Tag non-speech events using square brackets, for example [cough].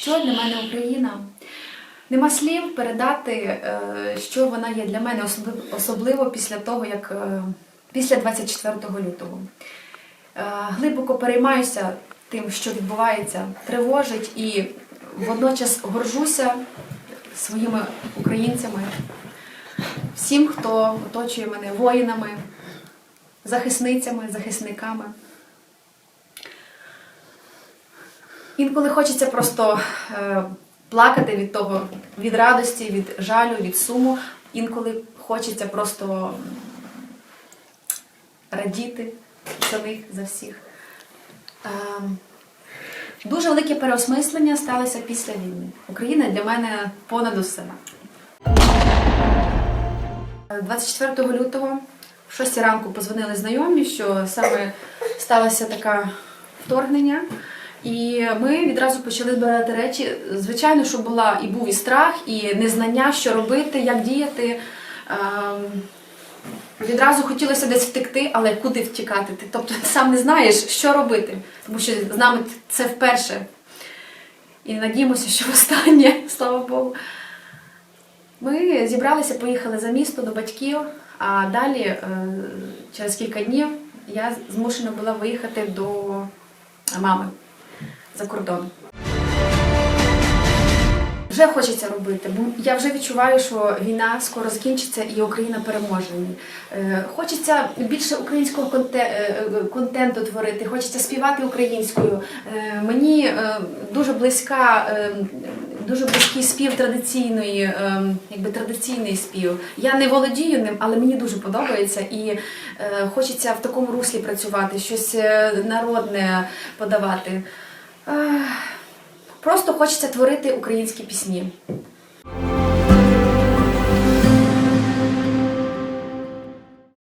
Що для мене Україна? Нема слів передати, е, що вона є для мене, особливо, після того, як е, після 24 лютого. Е, Глибоко переймаюся тим, що відбувається, тривожить і водночас горжуся своїми українцями, всім, хто оточує мене воїнами, захисницями, захисниками. Інколи хочеться просто е, плакати від того, від радості, від жалю, від суму. Інколи хочеться просто радіти за них, за всіх. Ем, Дуже велике переосмислення сталося після війни. Україна для мене понад усе. 24 лютого в 6 ранку позвонили знайомі, що саме сталося таке вторгнення. І ми відразу почали збирати речі. Звичайно, що була і був і страх, і незнання, що робити, як діяти. Ем, Відразу хотілося десь втекти, але куди втікати? Ти тобто сам не знаєш, що робити, тому що з нами це вперше. І надіємося, що востаннє, [laughs] слава Богу. Ми зібралися, поїхали за місто до батьків, а далі, е, через кілька днів, я змушена була виїхати до мами за кордон. Вже хочеться робити, бо я вже відчуваю, що війна скоро закінчиться і Україна переможе. Е, Хочеться більше українського е, контенту творити, хочеться співати українською. Е, Мені дуже близька, дуже близький спів традиційної, якби традиційний спів. Я не володію ним, але мені дуже подобається і хочеться в такому руслі працювати, щось народне подавати. Просто хочеться творити українські пісні.